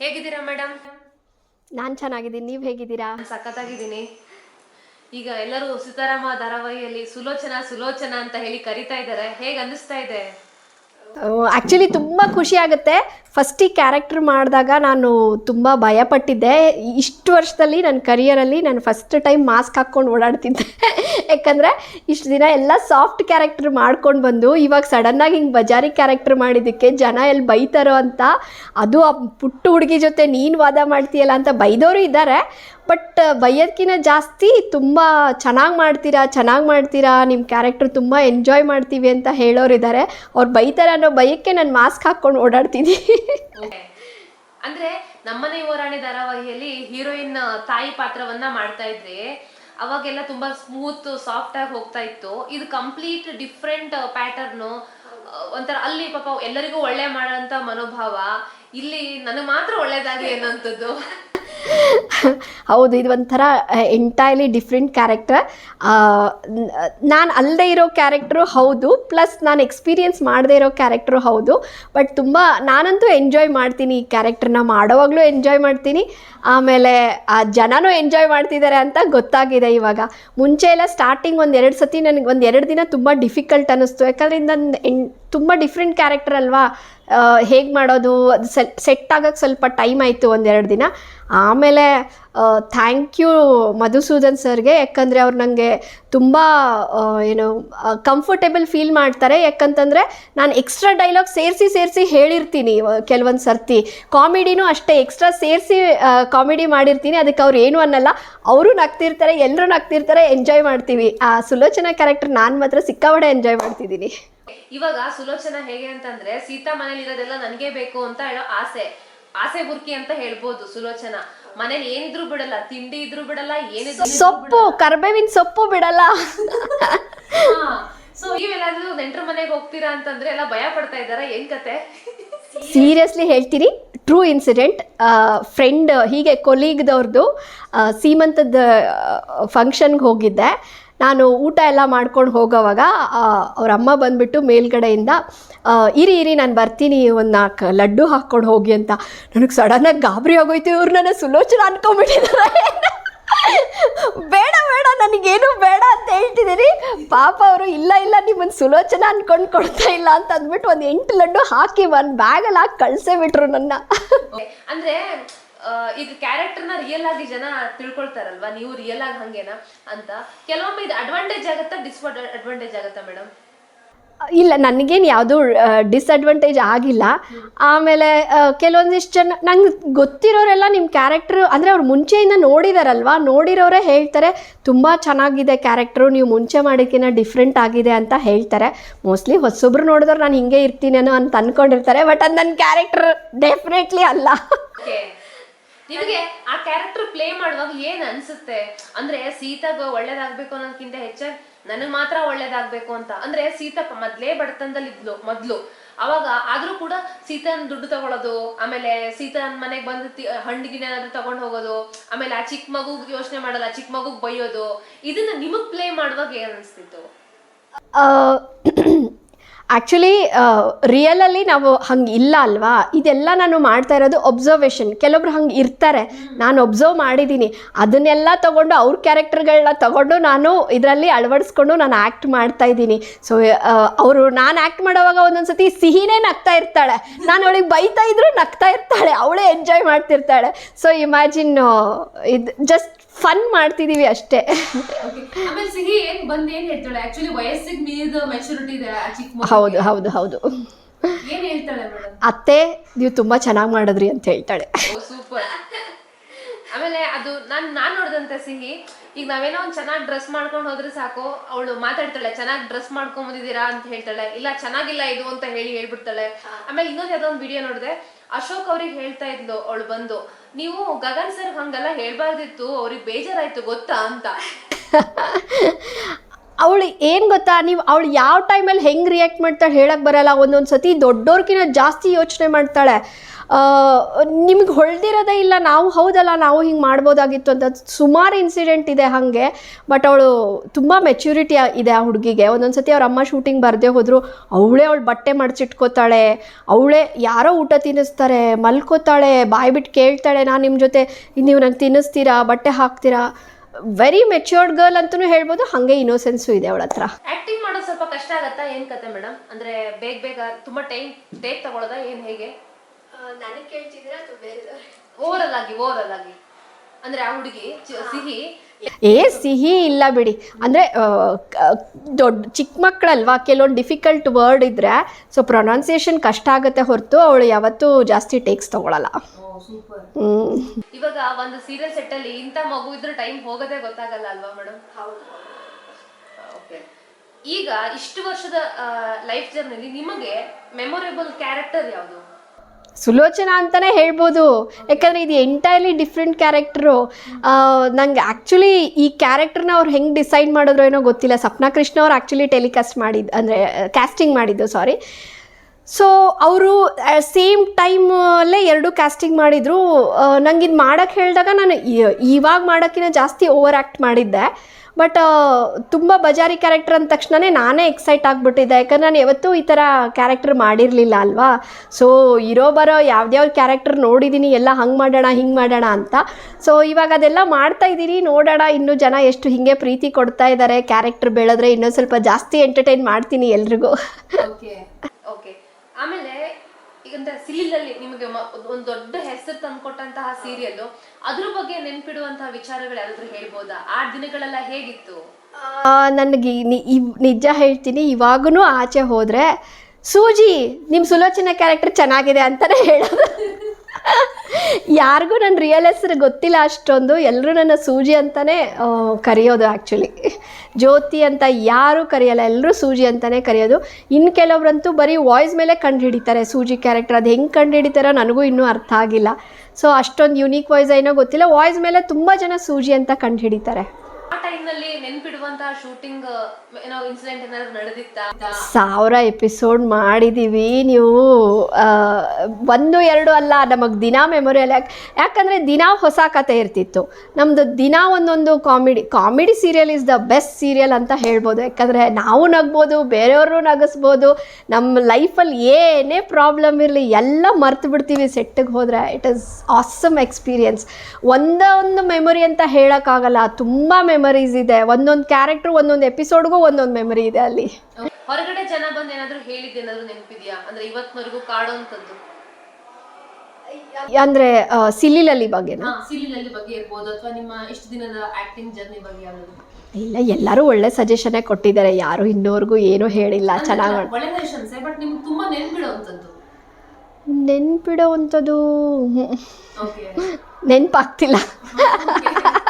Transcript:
ಹೇಗಿದ್ದೀರಾ ಮೇಡಮ್? ನಾನು ಚೆನ್ನಾಗಿದ್ದೀನಿ. ನೀವು ಹೇಗಿದ್ದೀರಾ? ಸಖತ್ತಾಗಿದ್ದೀನಿ. ಈಗ ಎಲ್ಲರೂ ಸೀತಾರಾಮ ಧಾರಾವಾಹಿಯಲ್ಲಿ ಸುಲೋಚನಾ ಸುಲೋಚನಾ ಅಂತ ಹೇಳಿ ಕರಿತಾ ಇದ್ದಾರೆ. ಹೇಗೆ ಅನ್ನಿಸ್ತಾ ಇದೆ? ಆ್ಯಕ್ಚುಲಿ ತುಂಬ ಖುಷಿ ಆಗುತ್ತೆ. ಫಸ್ಟ್ ಈ ಕ್ಯಾರೆಕ್ಟರ್ ಮಾಡಿದಾಗ ನಾನು ತುಂಬ ಭಯಪಟ್ಟಿದ್ದೆ. ಇಷ್ಟು ವರ್ಷದಲ್ಲಿ ನನ್ನ ಕರಿಯರಲ್ಲಿ ನಾನು ಫಸ್ಟ್ ಟೈಮ್ ಮಾಸ್ಕ್ ಹಾಕ್ಕೊಂಡು ಓಡಾಡ್ತಿದ್ದೆ. ಯಾಕಂದರೆ ಇಷ್ಟು ದಿನ ಎಲ್ಲ ಸಾಫ್ಟ್ ಕ್ಯಾರೆಕ್ಟರ್ ಮಾಡ್ಕೊಂಡು ಬಂದು, ಇವಾಗ ಸಡನ್ನಾಗಿ ಹಿಂಗೆ ಬಜಾರಿ ಕ್ಯಾರೆಕ್ಟರ್ ಮಾಡಿದ್ದಕ್ಕೆ ಜನ ಎಲ್ಲಿ ಬೈತಾರೋ ಅಂತ, ಅದು ಆ ಪುಟ್ಟ ಹುಡುಗಿ ಜೊತೆ ನೀನು ವಾದ ಮಾಡ್ತೀಯಲ್ಲ ಅಂತ ಬೈದವರು ಇದ್ದಾರೆ. ಬಟ್ ಬೈಯೋದಕ್ಕಿಂತ ಜಾಸ್ತಿ ತುಂಬ ಚೆನ್ನಾಗಿ ಮಾಡ್ತೀರಾ ಚೆನ್ನಾಗಿ ಮಾಡ್ತೀರಾ ನಿಮ್ಮ ಕ್ಯಾರೆಕ್ಟರ್ ತುಂಬ ಎಂಜಾಯ್ ಮಾಡ್ತೀವಿ ಅಂತ ಹೇಳೋರಿದ್ದಾರೆ ಅವ್ರು ಬೈತಾರೆ ಅನ್ನೋ ಭಯಕ್ಕೆ ನಾನು ಮಾಸ್ಕ್ ಹಾಕ್ಕೊಂಡು ಓಡಾಡ್ತಿದ್ದೀನಿ ಅಂದ್ರೆ ನಮ್ಮನೆ ಹೋರಾಣಿ ಧಾರಾವಾಹಿಯಲ್ಲಿ ಹೀರೋಯಿನ್ ತಾಯಿ ಪಾತ್ರವನ್ನ ಮಾಡ್ತಾ ಇದ್ರಿ ಅವಾಗೆಲ್ಲ ತುಂಬಾ ಸ್ಮೂತ್, ಸಾಫ್ಟ್ ಆಗಿ ಹೋಗ್ತಾ ಇತ್ತು. ಇದು ಕಂಪ್ಲೀಟ್ ಡಿಫ್ರೆಂಟ್ ಪ್ಯಾಟರ್ನು. ಒಂಥರ ಅಲ್ಲಿ ಪಾಪ ಎಲ್ಲರಿಗೂ ಒಳ್ಳೆ ಮಾಡೋ ಮನೋಭಾವ. ಇಲ್ಲಿ ನನಗೆ ಮಾತ್ರ ಒಳ್ಳೇದಾಗಿ ಅನ್ನೋಂಥದ್ದು ಹೌದು, ಇದು ಒಂಥರ ಎಂಟೈರ್ಲಿ ಡಿಫ್ರೆಂಟ್ ಕ್ಯಾರೆಕ್ಟರ್ ನಾನು ಅಲ್ಲದೆ ಇರೋ ಕ್ಯಾರೆಕ್ಟ್ರು ಹೌದು ಪ್ಲಸ್ ನಾನು ಎಕ್ಸ್ಪೀರಿಯೆನ್ಸ್ ಮಾಡದೇ ಇರೋ ಕ್ಯಾರೆಕ್ಟ್ರು ಹೌದು ಬಟ್ ತುಂಬ ನಾನಂತೂ ಎಂಜಾಯ್ ಮಾಡ್ತೀನಿ ಈ ಕ್ಯಾರೆಕ್ಟರ್ನ ಮಾಡೋವಾಗಲೂ ಎಂಜಾಯ್ ಮಾಡ್ತೀನಿ. ಆಮೇಲೆ, ಆ, ಜನನೂ ಎಂಜಾಯ್ ಮಾಡ್ತಿದ್ದಾರೆ ಅಂತ ಗೊತ್ತಾಗಿದೆ ಇವಾಗ. ಮುಂಚೆ ಎಲ್ಲ ಸ್ಟಾರ್ಟಿಂಗ್ ಒಂದು ಎರಡು ಸತಿ ನನಗೆ, ಒಂದು ಎರಡು ದಿನ ತುಂಬ ಡಿಫಿಕಲ್ಟ್ ಅನ್ನಿಸ್ತು ಯಾಕಂದರೆ ನನ್ನ ಎನ್ ತುಂಬ ಡಿಫ್ರೆಂಟ್ ಕ್ಯಾರೆಕ್ಟರ್ ಅಲ್ವಾ? ಹೇಗೆ ಮಾಡೋದು? ಅದು ಸೆಟ್ ಸೆಟ್ ಆಗೋಕ್ಕೆ ಸ್ವಲ್ಪ ಟೈಮ್ ಆಯಿತು ಒಂದೆರಡು ದಿನ. ಆಮೇಲೆ ಥ್ಯಾಂಕ್ ಯು ಮಧುಸೂದನ್ ಸರ್ಗೆ, ಯಾಕಂದರೆ ಅವ್ರು ನನಗೆ ತುಂಬ ಏನು ಕಂಫರ್ಟೇಬಲ್ ಫೀಲ್ ಮಾಡ್ತಾರೆ. ಯಾಕಂತಂದರೆ ನಾನು ಎಕ್ಸ್ಟ್ರಾ ಡೈಲಾಗ್ ಸೇರಿಸಿ ಸೇರಿಸಿ ಹೇಳಿರ್ತೀನಿ ಕೆಲವೊಂದು ಸರ್ತಿ. ಕಾಮಿಡಿನೂ ಅಷ್ಟೇ ಎಕ್ಸ್ಟ್ರಾ ಸೇರಿಸಿ ಕಾಮಿಡಿ ಮಾಡಿರ್ತೀನಿ. ಅದಕ್ಕೆ ಅವ್ರು ಏನು ಅನ್ನಲ್ಲ, ಅವರು ನಗ್ತಿರ್ತಾರೆ ಎಲ್ಲರೂ ನಗ್ತಿರ್ತಾರೆ ಎಂಜಾಯ್ ಮಾಡ್ತೀವಿ. ಆ, ಸುಲೋಚನಾ ಕ್ಯಾರೆಕ್ಟರ್ ನಾನು ಮಾತ್ರ ಸಿಕ್ಕಾಪಟ್ಟೆ ಎಂಜಾಯ್ ಮಾಡ್ತಿದ್ದೀನಿ. ಇವಾಗ ಸುಲೋಚನಾ ಹೇಗೆ ಅಂತಂದ್ರೆ ಸೀತಾ ಮನೇಲಿ ಇರೋದೆಲ್ಲ ನನಗೆ ಬೇಕು ಅಂತ ಹೇಳೋ ಆಸೆ. ಆಸೆ ಬುರ್ಕಿ ಅಂತ ಹೇಳ್ಬೋದು ಸುಲೋಚನಾ. ಮನೇಲಿ ಏನಿದ್ರು ಬಿಡಲ್ಲ ತಿಂಡಿ ಇದ್ರು ಬಿಡಲ್ಲ ಏನಿದ್ರು ಸೊಪ್ಪು ಕರ್ಬೇವಿನ ಸೊಪ್ಪು ಬಿಡಲ್ಲ. ಸೊ ನೀವೆಲ್ಲಾದ್ರೂ ನೆಂಟ್ರ ಮನೆಗೆ ಹೋಗ್ತೀರಾ ಅಂತಂದ್ರೆ ಎಲ್ಲ ಭಯ ಪಡ್ತಾ ಇದಾರ ಏನ್ ಕತೆ? ಸೀರಿಯಸ್ಲಿ ಹೇಳ್ತೀನಿ ಟ್ರೂ ಇನ್ಸಿಡೆಂಟ್ ಫ್ರೆಂಡ್ ಹೀಗೆ ಕೊಲೀಗ್ದವ್ರದ್ದು ಸೀಮಂತದ ಫಂಕ್ಷನ್ಗೆ ಹೋಗಿದ್ದೆ. ನಾನು ಊಟ ಎಲ್ಲ ಮಾಡ್ಕೊಂಡು ಹೋಗೋವಾಗ ಅವ್ರ ಅಮ್ಮ ಬಂದುಬಿಟ್ಟು ಮೇಲ್ಗಡೆಯಿಂದ ಇರಿ ಇರಿ, ನಾನು ಬರ್ತೀನಿ, ಒಂದು ನಾಲ್ಕು ಲಡ್ಡು ಹಾಕ್ಕೊಂಡು ಹೋಗಿ ಅಂತ. ನನಗೆ ಸಡನ್ನಾಗಿ ಗಾಬರಿ ಆಗೋಯ್ತು, ಇವ್ರು ನನ್ನ ಸುಲೋಚನ ಅನ್ಕೊಂಬಿಟ್ಟಿದ್ದಾರೆ. ಬೇಡ ಬೇಡ, ನನಗೇನು ಬೇಡ ಅಂತ ಹೇಳ್ತಿದ್ದೀರಿ ಪಾಪ ಅವರು, ಇಲ್ಲ ಇಲ್ಲ ನಿಮ್ಮನ್ನು ಸುಲೋಚನ ಅನ್ಕೊಂಡು ಕೊಡ್ತಾ ಇಲ್ಲ ಅಂತ ಅಂದ್ಬಿಟ್ಟು ಒಂದು ಎಂಟು ಲಡ್ಡು ಹಾಕಿ ಒಂದು ಬ್ಯಾಗಲ್ಲಿ ಹಾಕಿ ಕಳಿಸೇ ಬಿಟ್ರು ನನ್ನ. ಅಂದ್ರೆ ಈಗ ಕ್ಯಾರೆಕ್ಟರ್ನ ರಿಯಲ್ ಆಗಿ ಜನ ತಿಳ್ಕೊಳ್ತಾರಲ್ವಾ? ನೀವು ರಿಯಲ್ ಆಗಿ ಹಂಗೇನಾ ಅಂತ. ಕೆಲವೊಮ್ಮೆ ಇದು ಅಡ್ವಾಂಟೇಜ್ ಆಗುತ್ತಾ ಡಿಸ್ಅಡ್ವಾಂಟೇಜ್ ಆಗುತ್ತಾ ಮೇಡಮ್ ಇಲ್ಲ ನನಗೇನು ಯಾವುದೂ ಡಿಸ್ಅಡ್ವಾಂಟೇಜ್ ಆಗಿಲ್ಲ. ಆಮೇಲೆ ಕೆಲವೊಂದಿಷ್ಟು ಜನ ನಂಗೆ ಗೊತ್ತಿರೋರೆಲ್ಲ ನಿಮ್ಮ ಕ್ಯಾರೆಕ್ಟ್ರು ಅಂದರೆ ಅವ್ರು ಮುಂಚೆಯಿಂದ ನೋಡಿದಾರಲ್ವಾ? ನೋಡಿರೋರೇ ಹೇಳ್ತಾರೆ ತುಂಬ ಚೆನ್ನಾಗಿದೆ ಕ್ಯಾರೆಕ್ಟ್ರು ನೀವು ಮುಂಚೆ ಮಾಡೋಕ್ಕಿಂತ ಡಿಫ್ರೆಂಟ್ ಆಗಿದೆ ಅಂತ ಹೇಳ್ತಾರೆ. ಮೋಸ್ಟ್ಲಿ ಹೊಸೊಬ್ರು ನೋಡಿದ್ರೆ ನಾನು ಹಿಂಗೆ ಇರ್ತೀನೇನೋ ಅಂತ ಅಂದ್ಕೊಂಡಿರ್ತಾರೆ ಬಟ್ ಅದು ನನ್ನ ಕ್ಯಾರೆಕ್ಟ್ರ್ ಡೆಫಿನೆಟ್ಲಿ ಅಲ್ಲ. ನಿಮಗೆ ಆ ಕ್ಯಾರೆಕ್ಟರ್ ಪ್ಲೇ ಮಾಡುವಾಗ ಏನ್ ಅನ್ಸುತ್ತೆ? ಅಂದ್ರೆ ಸೀತಾಗ ಒಳ್ಳೇದಾಗ್ಬೇಕು ಅನ್ನೋದಕ್ಕಿಂತ ಹೆಚ್ಚಾಗಿ ನನಗ್ ಮಾತ್ರ ಒಳ್ಳೇದಾಗ್ಬೇಕು ಅಂತ. ಅಂದ್ರೆ ಸೀತಾ ಮೊದ್ಲೇ ಬಡತನದಲ್ಲಿ ಇದ್ಲು, ಮೊದ್ಲು. ಅವಾಗ ಆದ್ರೂ ಕೂಡ ಸೀತಾನ್ ದುಡ್ಡು ತಗೊಳೋದು, ಆಮೇಲೆ ಸೀತಾನ್ ಮನೆಗ್ ಬಂದು ಹಣ್ಣಿಗಿನ ಏನಾದ್ರು ತಗೊಂಡ್ ಹೋಗೋದು, ಆಮೇಲೆ ಆ ಚಿಕ್ಕ ಮಗು ಯೋಚನೆ ಮಾಡಲ್ಲ ಚಿಕ್ಕ ಮಗುಗ್ ಬೈಯೋದು, ಇದನ್ನ ನಿಮಗ್ ಪ್ಲೇ ಮಾಡುವಾಗ ಏನ್ ಅನ್ಸ್ತಿತ್ತು? ಆ್ಯಕ್ಚುಲಿ ರಿಯಲಲ್ಲಿ ನಾವು ಹಂಗೆ ಇಲ್ಲ ಅಲ್ವಾ? ಇದೆಲ್ಲ ನಾನು ಮಾಡ್ತಾ ಇರೋದು ಒಬ್ಸರ್ವೇಷನ್ ಕೆಲವೊಬ್ರು ಹಂಗೆ ಇರ್ತಾರೆ. ನಾನು ಒಬ್ಸರ್ವ್ ಮಾಡಿದ್ದೀನಿ ಅದನ್ನೆಲ್ಲ ತೊಗೊಂಡು ಅವ್ರ ಕ್ಯಾರೆಕ್ಟರ್ಗಳನ್ನ ತೊಗೊಂಡು ನಾನು ಇದರಲ್ಲಿ ಅಳವಡಿಸ್ಕೊಂಡು ನಾನು ಆ್ಯಕ್ಟ್ ಮಾಡ್ತಾ ಇದ್ದೀನಿ. ಸೊ ಅವರು ನಾನು ಆ್ಯಕ್ಟ್ ಮಾಡೋವಾಗ ಒಂದೊಂದು ಸತಿ ಸಿಹಿನೇ ನಗ್ತಾ ಇರ್ತಾಳೆ. ನಾನು ಅವಳಿಗೆ ಬೈತಾ ಇದ್ರು ನಗ್ತಾ ಇರ್ತಾಳೆ. ಅವಳೇ ಎಂಜಾಯ್ ಮಾಡ್ತಿರ್ತಾಳೆ. ಸೊ ಇಮ್ಯಾಜಿನ್ ಇದು ಜಸ್ಟ್ ಫನ್ ಮಾಡ್ತಿದೀವಿ ಅಷ್ಟೇ. ಸಿಹಿ ಏನ್ ಬಂದ್ ಏನ್ ಹೇಳ್ತಾಳೆ? ವಯಸ್ಸಿಗೆ ಮೀರಿದ ಮೆಚುರಿಟಿ ಇದೆ ಹೌದು ಹೌದು ಹೌದು. ಏನ್ ಹೇಳ್ತಾಳೆ ಮೇಡಮ್ ಅತ್ತೆ ನೀವು ತುಂಬಾ ಚೆನ್ನಾಗಿ ಮಾಡಿದ್ರಿ ಅಂತ ಹೇಳ್ತಾಳೆ. ಸೂಪರ್ ಆಮೇಲೆ ಅದು ನಾನ್ ನಾನ್ ನೋಡ್ದಂತೆ ಸಿಹಿ ಈಗ ನಾವೇನೋ ಒಂದ್ ಚೆನ್ನಾಗಿ ಡ್ರೆಸ್ ಮಾಡ್ಕೊಂಡು ಹೋದ್ರೆ ಸಾಕು ಅವಳು ಮಾತಾಡ್ತಾಳೆ ಚೆನ್ನಾಗಿ ಡ್ರೆಸ್ ಮಾಡ್ಕೊಂಡ್ ಬಂದಿದ್ದೀರಾ? ಅಂತ ಹೇಳ್ತಾಳೆ ಇಲ್ಲ ಚೆನ್ನಾಗಿಲ್ಲ ಇದು ಅಂತ ಹೇಳಿ ಹೇಳ್ಬಿಡ್ತಾಳೆ. ಆಮೇಲೆ ಇನ್ನೊಂದ್ ಯಾವ್ದೋ ಒಂದು ವಿಡಿಯೋ ನೋಡಿದೆ ಅಶೋಕ್ ಅವ್ರಿಗೆ ಹೇಳ್ತಾ ಇದ್ಲು ಅವಳು ಬಂದು ನೀವು ಗಗನ್ ಸರ್ ಹಂಗೆಲ್ಲ ಹೇಳ್ಬಾರ್ದಿತ್ತು ಅವ್ರಿಗೆ ಬೇಜಾರಾಯ್ತು ಗೊತ್ತಾ? ಅಂತ. ಅವಳು ಏನು ಗೊತ್ತಾ? ನೀವು ಅವಳು ಯಾವ ಟೈಮಲ್ಲಿ ಹೆಂಗೆ ರಿಯಾಕ್ಟ್ ಮಾಡ್ತಾಳೆ ಹೇಳಕ್ಕೆ ಬರಲ್ಲ. ಒಂದೊಂದು ಸತಿ ದೊಡ್ಡೋರ್ಕಿನ ಜಾಸ್ತಿ ಯೋಚನೆ ಮಾಡ್ತಾಳೆ. ನಿಮ್ಗೆ ಹೊಳ್ದಿರೋದೇ ಇಲ್ಲ. ನಾವು ಹೌದಲ್ಲ, ನಾವು ಹಿಂಗೆ ಮಾಡ್ಬೋದಾಗಿತ್ತು ಅಂತ ಸುಮಾರು ಇನ್ಸಿಡೆಂಟ್ ಇದೆ ಹಾಗೆ. ಬಟ್ ಅವಳು ತುಂಬ ಮೆಚ್ಯೂರಿಟಿ ಇದೆ ಆ ಹುಡುಗಿಗೆ. ಒಂದೊಂದು ಸತಿ ಅವ್ರ ಅಮ್ಮ ಶೂಟಿಂಗ್ ಬರದೇ ಹೋದ್ರು. ಅವಳೇ ಅವಳು ಬಟ್ಟೆ ಮಡಚಿಟ್ಕೋತಾಳೆ. ಅವಳೇ ಯಾರೋ ಊಟ ತಿನ್ನಿಸ್ತಾರೆ, ಮಲ್ಕೋತಾಳೆ ಬಾಯ್ಬಿಟ್ಟು ಕೇಳ್ತಾಳೆ, ನಾನು ನಿಮ್ಮ ಜೊತೆ, ನೀವು ನಂಗೆ ತಿನ್ನಿಸ್ತೀರಾ, ಬಟ್ಟೆ ಹಾಕ್ತೀರಾ? ವೆರಿ ಮೆಚ್ಯೂರ್ಡ್ ಗರ್ಲ್ ಅಂತಲೂ ಹೇಳ್ಬೋದು ಹಾಗೆ ಇನ್ನೋಸೆನ್ಸು ಇದೆ ಅವಳ ಹತ್ರ. ಆಕ್ಟಿಂಗ್ ಮಾಡೋದು ಸ್ವಲ್ಪ ಕಷ್ಟ ಆಗತ್ತಾ? ಏನ್ ಕತೆ ಮೇಡಮ್ ಅಂದ್ರೆ ಬೇಗ ಬೇಗ ತುಂಬಾ ಟೈಮ್ ಟೇಕ್ ತಗೊಳ್ಳೋದಾ ಏನ್ ಹೇಗೆ? ನನಗೆ ಕೇಳ್ತಿದ್ರೆ ಅಥವಾ ಬೇರೆ ಓವರಲ್ ಆಗಿ ಓವರಲ್ ಆಗಿ. ಅಂದ್ರೆ ಆ ಹುಡುಗಿ ಚ- ಸಿಹಿ ಏ ಸಿಹಿ ಇಲ್ಲ ಬಿಡಿ. ಅಂದರೆ ದೊಡ್ಡ ಚಿಕ್ಕ ಮಕ್ಕಳಲ್ವಾ ಕೆಲವೊಂದು ಡಿಫಿಕಲ್ಟ್ ವರ್ಡ್ ಇದ್ದರೆ ಸೊ ಪ್ರೊನೌನ್ಸಿಯೇಷನ್ ಕಷ್ಟ ಆಗುತ್ತೆ ಹೊರತು ಅವಳು ಯಾವತ್ತೂ ಜಾಸ್ತಿ ಟೇಕ್ಸ್ ತೊಗೊಳಲ್ಲ. ಇವಾಗ ಒಂದು ಸೀರಿಯಲ್ ಸೆಟ್ ಅಲ್ಲಿ ಇಂಥ ಮಗು ಇದ್ರೆ ಟೈಮ್ ಹೋಗೋದೇ ಗೊತ್ತಾಗಲ್ಲ ಅಲ್ವಾ ಮೇಡಮ್ ಓಕೆ ಈಗ ಇಷ್ಟು ವರ್ಷದ ಲೈಫ್ ಜರ್ನಿಲಿ ನಿಮಗೆ ಮೆಮೊರೇಬಲ್ ಕ್ಯಾರೆಕ್ಟರ್ ಯಾವುದು? ಸುಲೋಚನಾ ಅಂತಲೇ ಹೇಳ್ಬೋದು. ಯಾಕಂದರೆ ಇದು ಎಂಟೈರ್ಲಿ ಡಿಫ್ರೆಂಟ್ ಕ್ಯಾರೆಕ್ಟ್ರು ನಂಗೆ ಆ್ಯಕ್ಚುಲಿ ಈ ಕ್ಯಾರೆಕ್ಟರ್ನ ಅವ್ರು ಹೆಂಗೆ ಡಿಸೈಡ್ ಮಾಡಿದ್ರು ಏನೋ ಗೊತ್ತಿಲ್ಲ. ಸಪ್ನಾ ಕೃಷ್ಣ ಅವ್ರು ಆ್ಯಕ್ಚುಲಿ ಟೆಲಿಕಾಸ್ಟ್ ಮಾಡಿದ್ದು ಅಂದರೆ ಕ್ಯಾಸ್ಟಿಂಗ್ ಮಾಡಿದ್ದು ಸಾರಿ ಸೊ ಅವರು ಸೇಮ್ ಟೈಮಲ್ಲೇ ಎರಡು ಕ್ಯಾಸ್ಟಿಂಗ್ ಮಾಡಿದರು. ನಂಗೆ ಇದು ಮಾಡೋಕ್ಕೆ ಹೇಳಿದಾಗ ನಾನು ಇವಾಗ ಮಾಡೋಕ್ಕಿಂತ ಜಾಸ್ತಿ ಓವರ್ ಆ್ಯಕ್ಟ್ ಮಾಡಿದ್ದೆ ಬಟ್ ತುಂಬ ಬಜಾರಿ ಕ್ಯಾರೆಕ್ಟರ್ ಅಂದ ತಕ್ಷಣವೇ ನಾನೇ ಎಕ್ಸೈಟ್ ಆಗಿಬಿಟ್ಟಿದ್ದೆ. ಯಾಕಂದ್ರೆ ನಾನು ಯಾವತ್ತೂ ಈ ಥರ ಕ್ಯಾರೆಕ್ಟರ್ ಮಾಡಿರಲಿಲ್ಲ ಅಲ್ವಾ? ಸೊ ಇರೋ ಬರೋ ಯಾವ್ದ್ಯಾವ್ದು ಕ್ಯಾರೆಕ್ಟರ್ ನೋಡಿದ್ದೀನಿ ಎಲ್ಲ ಹಂಗೆ ಮಾಡೋಣ, ಹಿಂಗೆ ಮಾಡೋಣ ಅಂತ. ಸೊ ಇವಾಗ ಅದೆಲ್ಲ ಮಾಡ್ತಾ ಇದ್ದೀನಿ ನೋಡೋಣ ಇನ್ನೂ ಜನ ಎಷ್ಟು ಹಿಂಗೆ ಪ್ರೀತಿ ಕೊಡ್ತಾ ಇದ್ದಾರೆ ಕ್ಯಾರೆಕ್ಟರ್ ಬೆಳೆದ್ರೆ ಇನ್ನೊಂದು ಸ್ವಲ್ಪ ಜಾಸ್ತಿ ಎಂಟರ್ಟೈನ್ ಮಾಡ್ತೀನಿ ಎಲ್ರಿಗೂ. ಓಕೆ ಆಮೇಲೆ ಈಗಂತ ಸೀರಿಯಲ್ ಅಲ್ಲಿ ನಿಮಗೆ ಒಂದು ದೊಡ್ಡ ಹೆಸರು ತಂದ್ಕೊಟ್ಟಂತಹ ಸೀರಿಯಲ್ ಅದ್ರ ಬಗ್ಗೆ ನೆನ್ಪಿಡುವಂತಹ ವಿಚಾರಗಳು ಯಾರಾದ್ರೂ ಹೇಳ್ಬೋದಾ? ಆ ದಿನಗಳೆಲ್ಲ ಹೇಗಿತ್ತು? ನನಗೆ ನಿಜ ಹೇಳ್ತೀನಿ ಇವಾಗೂ ಆಚೆ ಹೋದರೆ, ಸೂಜಿ ನಿಮ್ಮ ಸುಲೋಚನಾ ಕ್ಯಾರೆಕ್ಟರ್ ಚೆನ್ನಾಗಿದೆ ಅಂತಲೇ ಹೇಳೋದು. ಯಾರಿಗೂ ನನ್ನ ರಿಯಲ್ ಹೆಸರು ಗೊತ್ತಿಲ್ಲ ಅಷ್ಟೊಂದು. ಎಲ್ಲರೂ ನನ್ನ ಸೂಜಿ ಅಂತಲೇ ಕರೆಯೋದು ಆ್ಯಕ್ಚುಲಿ ಜ್ಯೋತಿ ಅಂತ ಯಾರೂ ಕರೆಯಲ್ಲ ಎಲ್ಲರೂ ಸೂಜಿ ಅಂತಲೇ ಕರೆಯೋದು. ಇನ್ನು ಕೆಲವರಂತೂ ಬರೀ ವಾಯ್ಸ್ ಮೇಲೆ ಕಂಡು ಹಿಡಿತಾರೆ ಸೂಜಿ ಕ್ಯಾರೆಕ್ಟರ್ ಅದು ಹೆಂಗೆ ಕಂಡುಹಿಡಿತಾರೋ ನನಗೂ ಇನ್ನೂ ಅರ್ಥ ಆಗಿಲ್ಲ. ಸೊ ಅಷ್ಟೊಂದು ಯುನೀಕ್ ವಾಯ್ಸ್ ಏನೋ ಗೊತ್ತಿಲ್ಲ. ವಾಯ್ಸ್ ಮೇಲೆ ತುಂಬ ಜನ ಸೂಜಿ ಅಂತ ಕಂಡು ಹಿಡಿತಾರೆ ಆ ಟೈಮ್ನಲ್ಲಿ ನಲ್ಲಿ ನೆನ್ಪಿಡುವಂತಹ ಶೂಟಿಂಗ್ ಏನೋ ಇನ್ಸಿಡೆಂಟ್ ಏನಾದ್ರು ನಡೆದಿತ್ತಾ? ಸಾವಿರ ಎಪಿಸೋಡ್ ಮಾಡಿದೀವಿ ನೀವು. ಒಂದು, ಎರಡು ಅಲ್ಲ, ನಮಗೆ ದಿನ ಮೆಮೊರಿಯಲ್ ಯಾಕೆ ಯಾಕಂದರೆ ದಿನ ಹೊಸ ಕತೆ ಇರ್ತಿತ್ತು. ನಮ್ದು ದಿನ ಒಂದೊಂದು comedy comedy serial is the best serial ಅಂತ ಹೇಳ್ಬೋದು. ಯಾಕಂದರೆ ನಾವು ನಗ್ಬೋದು, ಬೇರೆಯವರು ನಗಿಸ್ಬೋದು ನಮ್ಮ ಲೈಫಲ್ಲಿ ಏನೇ ಪ್ರಾಬ್ಲಮ್ ಇರಲಿ, ಎಲ್ಲ ಮರ್ತು ಬಿಡ್ತೀವಿ ಸೆಟ್ಟಿಗೆ ಹೋದ್ರೆ. ಇಟ್ ಇಸ್ ಆಸಮ್ ಎಕ್ಸ್ಪೀರಿಯನ್ಸ್ ಒಂದೊಂದು ಒಂದು ಮೆಮೊರಿ ಅಂತ ಹೇಳೋಕ್ಕಾಗಲ್ಲ. ತುಂಬ ಮೆಮೊರೀಸ್ ಇದೆ. ಒಂದೊಂದು ಕ್ಯಾರೆಕ್ಟರ್ ಒಂದೊಂದು ಎಪಿಸೋಡ್ಗೂ ಒಂದೊಂದು ಮೆಮರಿ ಇದೆ ಅಲ್ಲಿ. ಹೊರಗಡೆ ಜನ ಬಂದು ಏನಾದ್ರು ಹೇಳಿದ್ದೇನಾದ್ರು ನೆನಪಿದ್ಯಾ? ಅಂದ್ರೆ ಇವತ್ತಿನವರೆಗೂ ಕಾಡುವಂತದ್ದು ಅಂದ್ರೆ ಸಿಲಿಲಲ್ಲಿ ಬಗ್ಗೆನಾ? ಸಿಲಿಲಲ್ಲಿ ಬಗ್ಗೆ ಇರ್ಬೋದು ಅಥವಾ ನಿಮ್ಮ ಇಷ್ಟು ದಿನದ ಆಕ್ಟಿಂಗ್ ಜರ್ನಿ ಬಗ್ಗೆ ಯಾವುದು ಇಲ್ಲ ಎಲ್ಲರೂ ಒಳ್ಳೆ ಸಜೆಷನ್ನೇ ಕೊಟ್ಟಿದ್ದಾರೆ. ಯಾರು ಇನ್ನೋರ್ಗೂ ಏನು ಹೇಳಿಲ್ಲ ಚೆನ್ನಾಗಿ ಒಳ್ಳೆ ಸಜೆಷನ್ಸ್ ಬಟ್ ನಿಮ್ಗೆ ತುಂಬಾ ನೆನ್ಪಿಡೋವಂಥದ್ದು ಓಕೆ ನೆನಪಾಗ್ತಿಲ್ಲ.